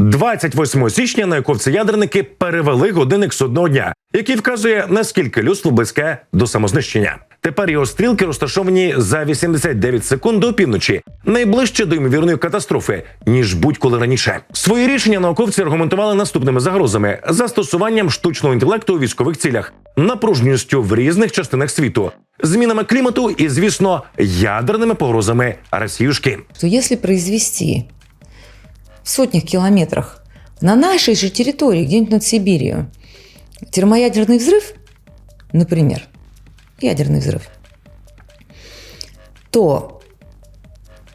28 січня науковці ядерники перевели годинник судного дня, який вказує наскільки людство близьке до самознищення. Тепер його стрілки розташовані за 89 секунд до півночі, найближче до ймовірної катастрофи, ніж будь-коли раніше. Свої рішення науковці аргументували наступними загрозами: застосуванням штучного інтелекту у військових цілях, напружністю в різних частинах світу, змінами клімату і, звісно, ядерними погрозами Росіюшки. то если произвести в сотнях километрах на нашей же территории, где-нибудь над Сибирью, термоядерный взрыв, например, ядерный взрыв, то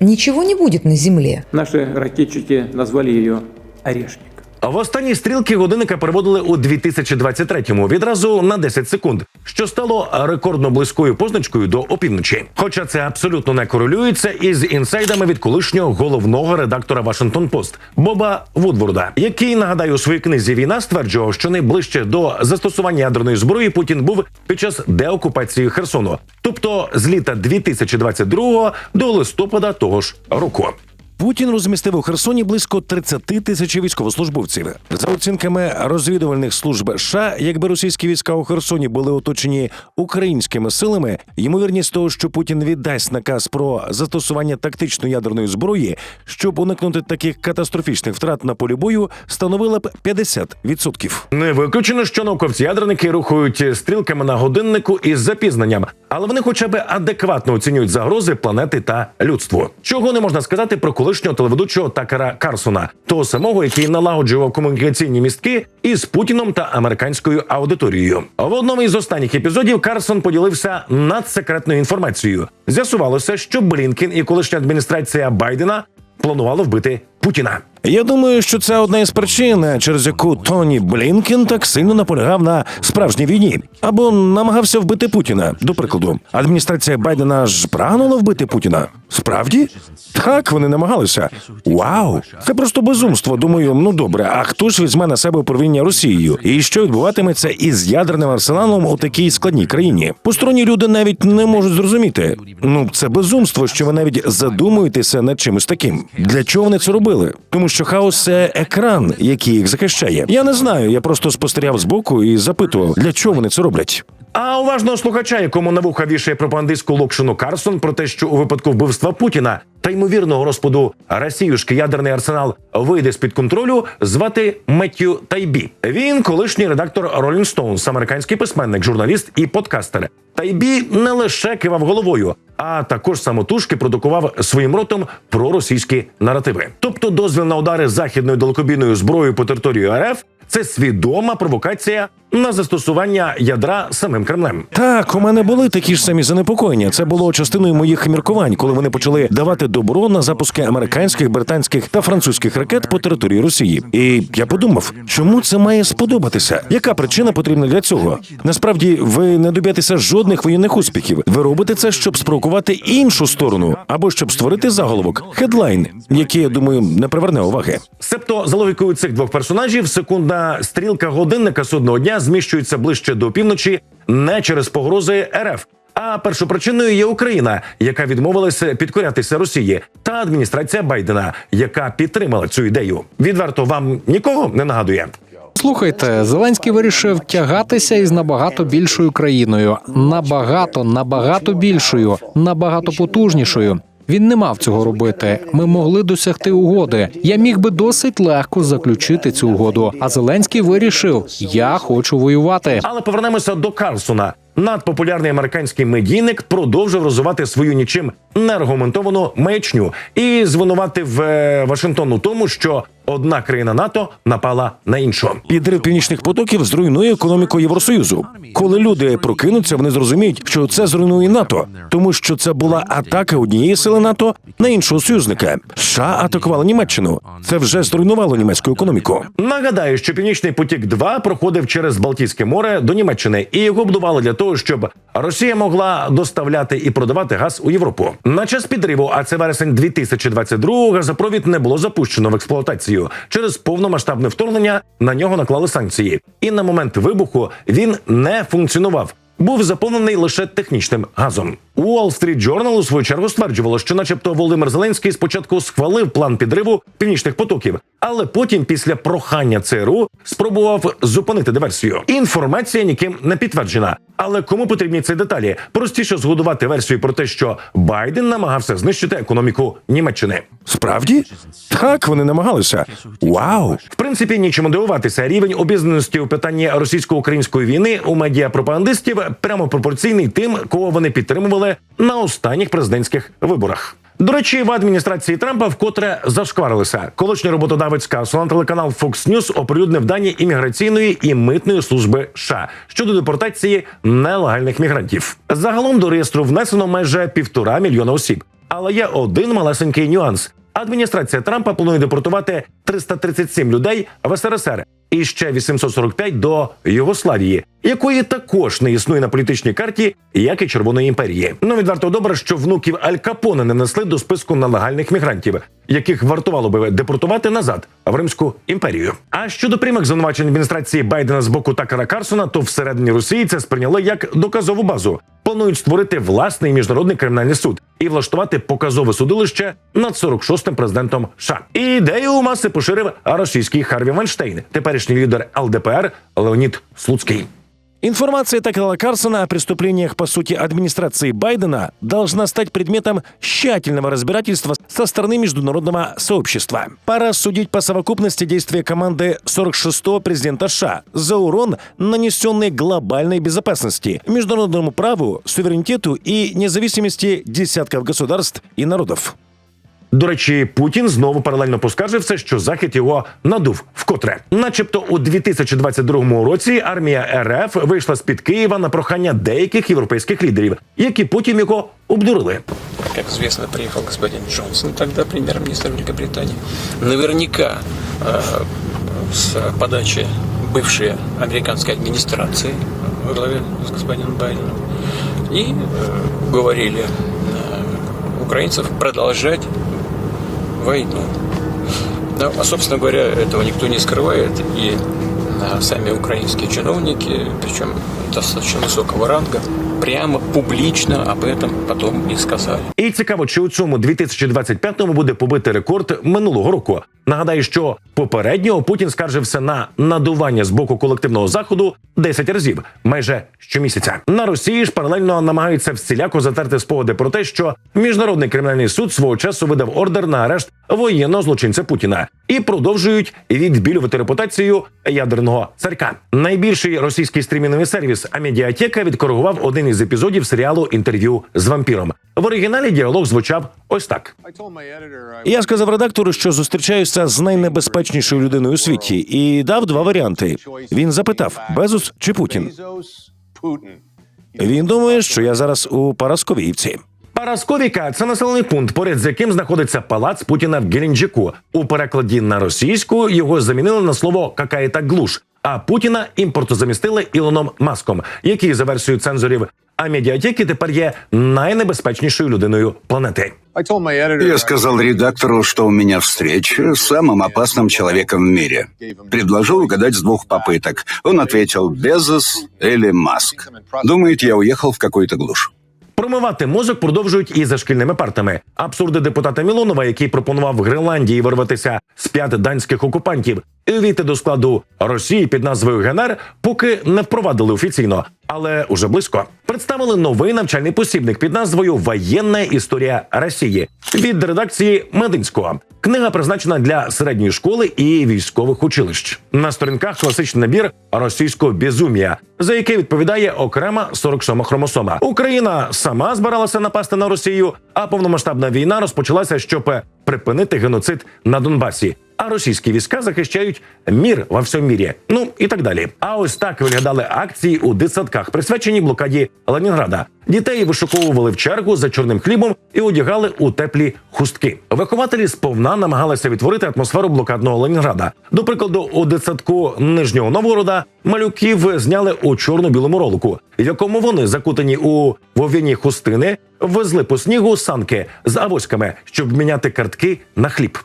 ничего не будет на Земле. Наши ракетчики назвали ее «Орешник». В останні стрілки годинника переводили у 2023-му відразу на 10 секунд, що стало рекордно близькою позначкою до опівночі. Хоча це абсолютно не корелюється із інсайдами від колишнього головного редактора Вашингтон Пост Боба Вудворда, який нагадаю у своїй книзі Війна стверджував, що найближче до застосування ядерної зброї Путін був під час деокупації Херсону, тобто з літа 2022 до листопада того ж року. Путін розмістив у Херсоні близько 30 тисяч військовослужбовців. За оцінками розвідувальних служб США, якби російські війська у Херсоні були оточені українськими силами, ймовірність того, що Путін віддасть наказ про застосування тактичної ядерної зброї, щоб уникнути таких катастрофічних втрат на полі бою, становила б 50%. Не виключено, що науковці-ядерники рухають стрілками на годиннику із запізненням, але вони хоча б адекватно оцінюють загрози планети та людству. Чого не можна сказати про колишнього телеведучого Такера Карсона, того самого, який налагоджував комунікаційні містки із Путіном та американською аудиторією. В одному із останніх епізодів Карсон поділився надсекретною інформацією. З'ясувалося, що Блінкен і колишня адміністрація Байдена планували вбити Путіна. Я думаю, що це одна із причин, через яку Тоні Блінкен так сильно наполягав на справжній війні або намагався вбити Путіна. До прикладу, адміністрація Байдена ж прагнула вбити Путіна. Справді? Так, вони намагалися. Вау, це просто безумство. Думаю, ну добре. А хто ж візьме на себе управління Росією? І що відбуватиметься із ядерним арсеналом у такій складній країні? Посторонні люди навіть не можуть зрозуміти. Ну це безумство, що ви навіть задумуєтеся над чимось таким. Для чого вони це робили? Тому хаос це екран, який їх захищає. Я не знаю. Я просто спостерігав збоку і запитував, для чого вони це роблять. А уважного слухача, якому на вуха вішає пропагандистську локшину Карсон про те, що у випадку вбивства Путіна та ймовірного розпаду Росіюшки ядерний арсенал вийде з під контролю, звати Меттю Тайбі. Він колишній редактор Rolling Stones, американський письменник, журналіст і подкастер. Тайбі не лише кивав головою, а також самотужки продукував своїм ротом проросійські наративи. Тобто, дозвіл на удари західною далекобійною зброєю по території РФ це свідома провокація на застосування ядра самим Кремлем. Так, у мене були такі ж самі занепокоєння. Це було частиною моїх міркувань, коли вони почали давати добро на запуски американських, британських та французьких ракет по території Росії. І я подумав, чому це має сподобатися? Яка причина потрібна для цього? Насправді, ви не доб'єтеся жодних воєнних успіхів. Ви робите це, щоб спровокувати іншу сторону, або щоб створити заголовок, хедлайн, який я думаю не приверне уваги. Себто, за логікою цих двох персонажів, секундна стрілка годинника судного дня зміщується ближче до півночі не через погрози РФ. А першопричиною є Україна, яка відмовилася підкорятися Росії, та адміністрація Байдена, яка підтримала цю ідею. Відверто вам нікого не нагадує. Слухайте, Зеленський вирішив тягатися із набагато більшою країною, набагато, набагато більшою, набагато потужнішою. Він не мав цього робити. Ми могли досягти угоди. Я міг би досить легко заключити цю угоду. А Зеленський вирішив: я хочу воювати. Але повернемося до Карлсона. Надпопулярний американський медійник продовжив розвивати свою нічим неаргументовану маячню і звинуватив в Вашингтон у тому, що одна країна НАТО напала на іншу. Підрив північних потоків зруйнує економіку Євросоюзу. Коли люди прокинуться, вони зрозуміють, що це зруйнує НАТО, тому що це була атака однієї сили НАТО на іншого союзника. США атакували Німеччину. Це вже зруйнувало німецьку економіку. Нагадаю, що Північний потік 2 проходив через Балтійське море до Німеччини, і його будували для того, щоб Росія могла доставляти і продавати газ у Європу. На час підриву, а це вересень 2022-го, газопровід не було запущено в експлуатацію. Через повномасштабне вторгнення на нього наклали санкції, і на момент вибуху він не функціонував. був заповнений лише технічним газом. Wall Street Journal у свою чергу стверджувало, що, начебто, Володимир Зеленський спочатку схвалив план підриву північних потоків, але потім, після прохання ЦРУ, спробував зупинити диверсію. Інформація ніким не підтверджена. Але кому потрібні ці деталі? Простіше згодувати версію про те, що Байден намагався знищити економіку Німеччини. Справді? Так, вони намагалися. Вау! В принципі, нічому дивуватися. Рівень обізнаності у питанні російсько-української війни у медіапропагандистів прямо пропорційний тим, кого вони підтримували на останніх президентських виборах. До речі, в адміністрації Трампа вкотре зашкварилися. Колишній роботодавець Касу на телеканал Fox News оприлюднив дані імміграційної і митної служби США щодо депортації нелегальних мігрантів. Загалом до реєстру внесено майже півтора мільйона осіб. Але є один малесенький нюанс. Адміністрація Трампа планує депортувати 337 людей в СРСР і ще 845 до Югославії, якої також не існує на політичній карті, як і Червоної імперії. Ну відверто добре, що внуків Аль Капоне не несли до списку нелегальних мігрантів, яких вартувало би депортувати назад в Римську імперію. А щодо прямих звинувачень адміністрації Байдена з боку Такера Карсона, то всередині Росії це сприйняли як доказову базу. Планують створити власний міжнародний кримінальний суд і влаштувати показове судилище над 46-м президентом США. Ідею у маси поширив російський Харві Вайнштейн, теперішній лідер ЛДПР Леонід Слуцький. Информация Такела Карсона о преступлениях, по сути, администрации Байдена должна стать предметом тщательного разбирательства со стороны международного сообщества. Пора судить по совокупности действия команды 46-го президента США за урон, нанесенный глобальной безопасности, международному праву, суверенитету и независимости десятков государств и народов. До речі, Путін знову паралельно поскаржився, що захід його надув вкотре. Начебто, у 2022 році армія РФ вийшла з під Києва на прохання деяких європейських лідерів, які потім його обдурили. Как известно, приехал господин Джонсон, тогда премьер-министр Великобритании. Наверняка э, с подачи бывшей американской администрации во главе с господином Байденом. И э, говорили э, украинцев продолжать войну. Да, а, собственно говоря, этого никто не скрывает. И э, сами украинские чиновники, причем достаточно высокого ранга, прямо публично об этом потом и сказали. І цікаво, чи у цьому 2025-му буде побити рекорд минулого року. Нагадаю, що попередньо Путін скаржився на надування з боку колективного заходу 10 разів, майже щомісяця. На Росії ж паралельно намагаються всіляко затерти спогади про те, що міжнародний кримінальний суд свого часу видав ордер на арешт воєнного злочинця Путіна і продовжують відбілювати репутацію ядерного царка. Найбільший російський стрімінговий сервіс Амедіатека відкоригував один із епізодів серіалу інтерв'ю з вампіром. В оригіналі діалог звучав ось так. Я сказав редактору, що зустрічаюся з найнебезпечнішою людиною у світі, і дав два варіанти. Він запитав: Безус чи Путін? Він думає, що я зараз у Парасковіївці. Парасковіка це населений пункт, поряд з яким знаходиться палац Путіна в Геленджику. У перекладі на російську його замінили на слово какая-то глуш. А Путіна імпортозамістили Ілоном Маском, який за версією цензорів а медіатеки тепер є найнебезпечнішою людиною планети. Я сказал редактору, что у меня встреча с самым опасным человеком в мире. Предложил угадать с двух попыток. Он ответил «Безос» или «Маск». Думает, я уехал в какую-то глушь. Промивати мозок продовжують і за шкільними партами. Абсурди депутата Мілонова, який пропонував в Гренландії вирватися з п'ят данських окупантів і увійти до складу Росії під назвою ГНР, поки не впровадили офіційно, але уже близько. Представили новий навчальний посібник під назвою Воєнна історія Росії від редакції Мединського. Книга призначена для середньої школи і військових училищ. На сторінках класичний набір російського безумія, за яке відповідає окрема 47 хромосома. Україна сама збиралася напасти на Росію, а повномасштабна війна розпочалася, щоб припинити геноцид на Донбасі. А російські війська захищають мір во всьому мірі. Ну і так далі. А ось так виглядали акції у дитсадках, присвячені блокаді Ленінграда. Дітей вишуковували в чергу за чорним хлібом і одягали у теплі хустки. Вихователі сповна намагалися відтворити атмосферу блокадного Ленінграда. До прикладу, у дитсадку Нижнього Новгорода малюків зняли у чорно-білому ролику, в якому вони закутані у вов'яні хустини, везли по снігу санки з авоськами, щоб міняти картки на хліб.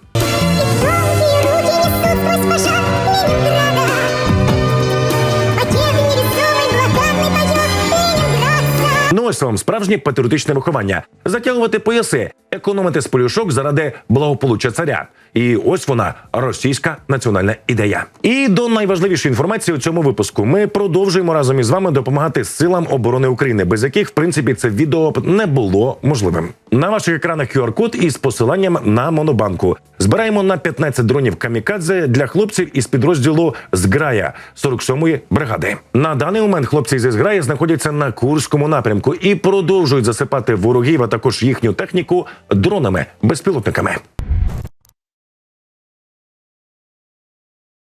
Масовим справжнє патріотичне виховання, затягувати пояси, економити з полюшок заради благополуччя царя. І ось вона російська національна ідея. І до найважливішої інформації у цьому випуску ми продовжуємо разом із вами допомагати силам оборони України, без яких в принципі це відео б не було можливим. На ваших екранах QR-код із посиланням на монобанку. Збираємо на 15 дронів камікадзе для хлопців із підрозділу Зграя 47-ї бригади. На даний момент хлопці зі зграї знаходяться на Курському напрямку і продовжують засипати ворогів, а також їхню техніку дронами безпілотниками.